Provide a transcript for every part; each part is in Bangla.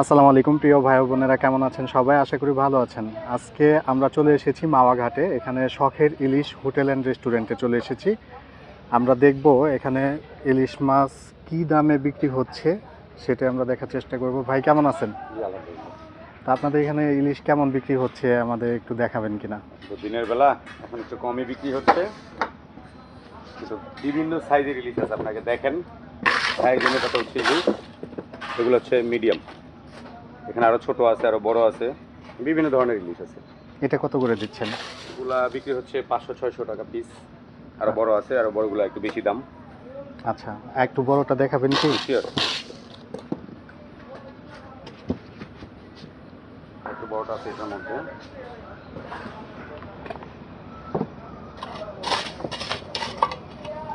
আসসালামু আলাইকুম, প্রিয় ভাই বোনেরা, কেমন আছেন সবাই? আশা করি ভালো আছেন। আজকে আমরা চলে এসেছি মাওয়া ঘাটে এখানে শখের ইলিশ হোটেল অ্যান্ড রেস্টুরেন্টে চলে এসেছি। আমরা দেখব এখানে ইলিশ মাছ কি দামে বিক্রি হচ্ছে, সেটা আমরা দেখার চেষ্টা করব। ভাই, কেমন আছেন? তা আপনাদের এখানে ইলিশ কেমন বিক্রি হচ্ছে, আমাদের একটু দেখাবেন কিনা? দিনের বেলা, এখন একটু কমই বিক্রি হচ্ছে। বিভিন্ন সাইজের ইলিশ আছে, আপনাকে দেখেন। এগুলো হচ্ছে মিডিয়াম। এখানে আরও ছোট আছে আরও বড় আছে বিভিন্ন ধরনের ইলিশ আছে। এটা কত করে দিচ্ছেন? এগুলা বিক্রি হচ্ছে পাঁচশো ছয়শো টাকা পিস আরও বড় আছে আরও বড়গুলো একটু বেশি দাম। আচ্ছা একটু বড়টা দেখাবেন কি? শিওর একটু বড়টা আছে এটার মধ্যে।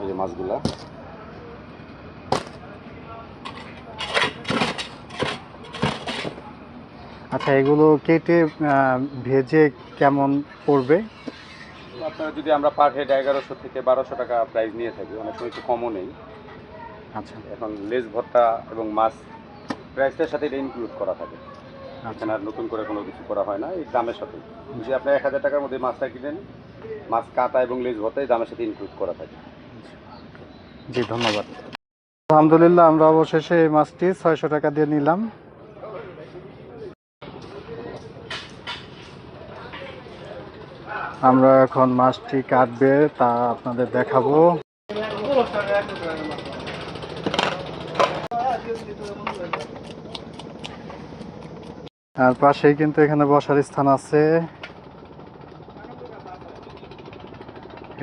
এই যে মাছগুলা। আচ্ছা এগুলো কেটে ভেজে কেমন পড়বে? আপনারা যদি আমরা পার হেড এগারোশো থেকে বারোশো টাকা প্রাইস নিয়ে থাকি অনেক সময় একটু কমও নেই। আচ্ছা। এখন লেজ ভর্তা এবং মাছ প্রাইসটার সাথে এটা ইনক্লুড করা থাকে। আচ্ছা। এখানে আর নতুন করে কোনো কিছু করা হয় না এই দামের সাথে। যদি আপনি এক হাজার টাকার মধ্যে মাছটা কিনেন মাছ কাটা এবং লেজ ভর্তা এই দামের সাথে ইনক্লুড করা থাকে। জি ধন্যবাদ। আলহামদুলিল্লাহ আমরা অবশেষে এই মাছটি ছয়শো টাকা দিয়ে নিলাম। আমরা এখন মাছটি কাটবে, তা আপনাদের দেখাবো। আর পাশেই কিন্তু এখানে বসার স্থান আছে।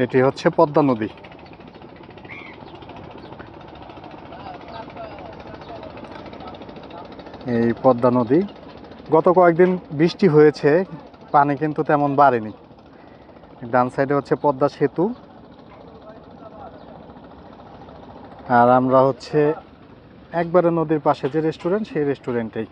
এটি হচ্ছে পদ্মা নদী। এই পদ্মা নদী, গত কয়েকদিন বৃষ্টি হয়েছে, পানি কিন্তু তেমন বাড়েনি। ডান সাইডে হচ্ছে পদ্মা সেতু। আর আমরা হচ্ছে একবারে নদীর পাশে যে রেস্টুরেন্ট সেই রেস্টুরেন্টেই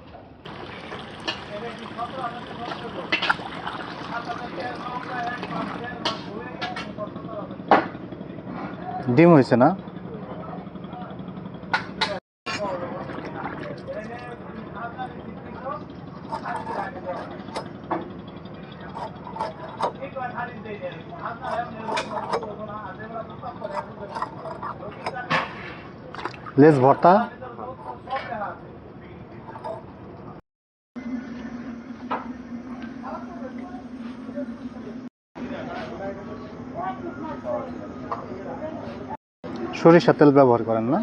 ডিম হয়েছে না? লেস ভর্তা? সরিষা তেল ব্যবহার করেন না?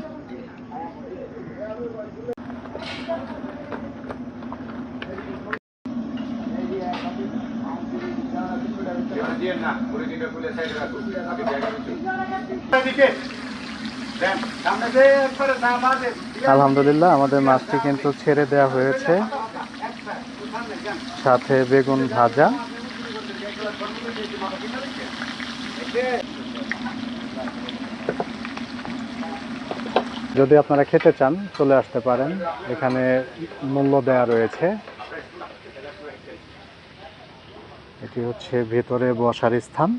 আলহামদুলিল্লাহ আমাদের মাছটি কিন্তু ছেড়ে দেওয়া হয়েছে। সাথে বেগুন ভাজা। যদি আপনারা খেতে চান চলে আসতে পারেন। এখানে মূল্য দেয়া রয়েছে। এটি হচ্ছে ভেতরে বসার স্থান।